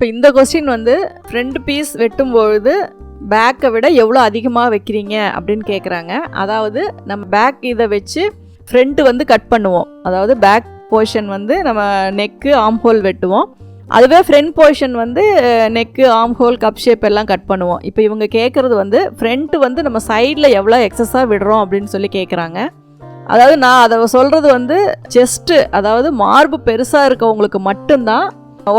இப்போ இந்த கொஸ்டின் வந்து ஃப்ரண்ட் பீஸ் வெட்டும்பொழுது பேக்கை விட எவ்வளோ அதிகமாக வைக்கிறீங்க அப்படின்னு கேட்குறாங்க அதாவது நம்ம பேக் இதை வச்சு ஃப்ரண்ட்டு வந்து கட் பண்ணுவோம். அதாவது பேக் போர்ஷன் வந்து நம்ம நெக்கு ஆம் ஹோல் வெட்டுவோம். அதுவே ஃப்ரண்ட் போர்ஷன் வந்து neck arm hole cup shape எல்லாம் கட் பண்ணுவோம். இப்போ இவங்க கேட்குறது வந்து ஃப்ரண்ட்டு வந்து நம்ம சைடில் எவ்வளோ எக்ஸஸாக விடுறோம் அப்படின்னு சொல்லி கேட்குறாங்க அதாவது நான் அதை சொல்கிறது வந்து செஸ்ட்டு அதாவது மார்பு பெருசாக இருக்கவங்களுக்கு மட்டும்தான்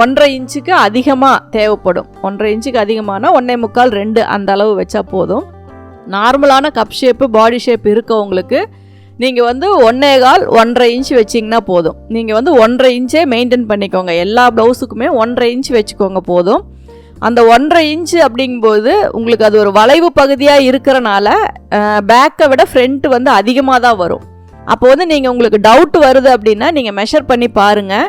ஒன்றரை இன்ச்சுக்கு அதிகமாக தேவைப்படும். ஒன்றரை இன்ச்சுக்கு அதிகமானால் ஒன்றே முக்கால் ரெண்டு அந்த அளவு வச்சா போதும். நார்மலான கப் ஷேப்பு பாடி ஷேப் இருக்கவங்களுக்கு நீங்கள் வந்து ஒன்றே கால் ஒன்றரை இன்ச் வச்சிங்கன்னா போதும். நீங்கள் வந்து ஒன்றரை இன்ச்சே மெயின்டைன் பண்ணிக்கோங்க. எல்லா ப்ளவுஸுக்குமே ஒன்றரை இன்ச் வச்சுக்கோங்க போதும். அந்த ஒன்றரை இன்ச்சு அப்படிங்கும்போது உங்களுக்கு அது ஒரு வளைவு பகுதியாக இருக்கிறனால பேக்கை விட ஃப்ரண்ட்டு வந்து அதிகமாக தான் வரும். அப்போ வந்து நீங்கள் உங்களுக்கு டவுட் வருது அப்படின்னா நீங்கள் மெஷர் பண்ணி பாருங்கள்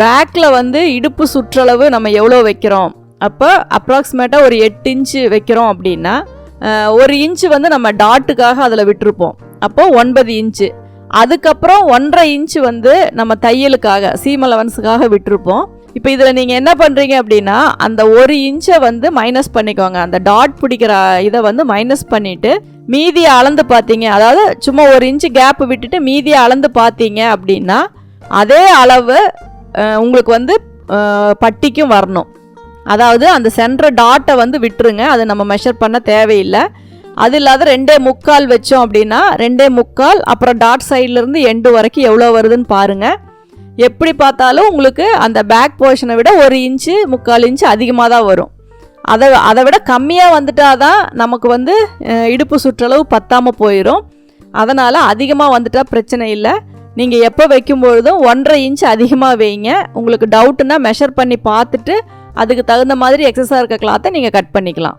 பேக்கில் வந்து இடுப்பு சுற்றளவு நம்ம எவ்வளோ வைக்கிறோம்? அப்போ அப்ராக்சிமேட்டாக ஒரு எட்டு இன்ச்சு வைக்கிறோம் அப்படின்னா ஒரு இன்ச்சு வந்து நம்ம டாட்டுக்காக அதில் விட்டுருப்போம். அப்போ ஒன்பது இன்ச்சு அதுக்கப்புறம் ஒன்றரை இன்ச்சு வந்து நம்ம தையலுக்காக சீம் அலவன்ஸுக்காக விட்டுருப்போம். இப்போ இதில் நீங்கள் என்ன பண்ணுறீங்க அப்படின்னா அந்த ஒரு இன்ச்சை வந்து மைனஸ் பண்ணிக்கோங்க. அந்த டாட் பிடிக்கிற இதை வந்து மைனஸ் பண்ணிவிட்டு மீதியை அளந்து பார்த்தீங்க. அதாவது சும்மா ஒரு இன்ச்சு கேப் விட்டுட்டு மீதியை அளந்து பார்த்தீங்க அப்படின்னா அதே அளவு உங்களுக்கு வந்து பட்டிக்கும் வரணும். அதாவது அந்த சென்ற டாட்டை வந்து விட்டுருங்க. அதை நம்ம மெஷர் பண்ண தேவையில்லை. அது இல்லாத ரெண்டே முக்கால் வச்சோம் அப்படின்னா ரெண்டே முக்கால் அப்புறம் டாட் சைட்லேருந்து எண்டு வரைக்கும் எவ்வளோ வருதுன்னு பாருங்கள் எப்படி பார்த்தாலும் உங்களுக்கு அந்த பேக் போர்ஷனை விட ஒரு இன்ச்சு முக்கால் இன்ச்சு அதிகமாக தான் வரும். அதை அதை விட கம்மியாக வந்துட்டால் தான் நமக்கு வந்து இடுப்பு சுற்றளவு பத்தாமல் போயிடும் அதனால் அதிகமாக வந்துட்டால் பிரச்சனை இல்லை. நீங்கள் எப்போ வைக்கும்பொழுதும் ஒன்றரை இன்ச் அதிகமாக வைங்க. உங்களுக்கு டவுட்டுன்னா மெஷர் பண்ணி பார்த்துட்டு அதுக்கு தகுந்த மாதிரி எக்ஸஸாக இருக்க கிளாத்தை நீங்கள் கட் பண்ணிக்கலாம்.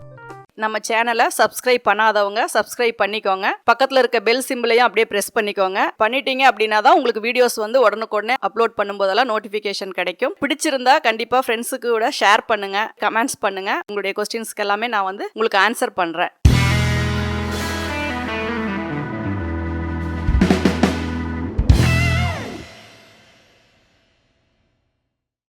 நம்ம சேனலை சப்ஸ்கிரைப் பண்ணாதவங்க சப்ஸ்கிரைப் பண்ணிக்கோங்க. பக்கத்தில் இருக்க பெல் சிம்பிளையும் அப்படியே ப்ரெஸ் பண்ணிக்கோங்க. பண்ணிட்டீங்க அப்படின்னா தான் உங்களுக்கு வீடியோஸ் வந்து உடனுக்குடனே அப்லோட் பண்ணும்போதெல்லாம் நோட்டிஃபிகேஷன் கிடைக்கும். பிடிச்சிருந்தா கண்டிப்பாக ஃப்ரெண்ட்ஸுக்கு கூட ஷேர் பண்ணுங்கள் கமெண்ட்ஸ் பண்ணுங்கள் உங்களுடைய கொஸ்டின்ஸ்க்கு எல்லாமே நான் வந்து உங்களுக்கு ஆன்சர் பண்ணுறேன்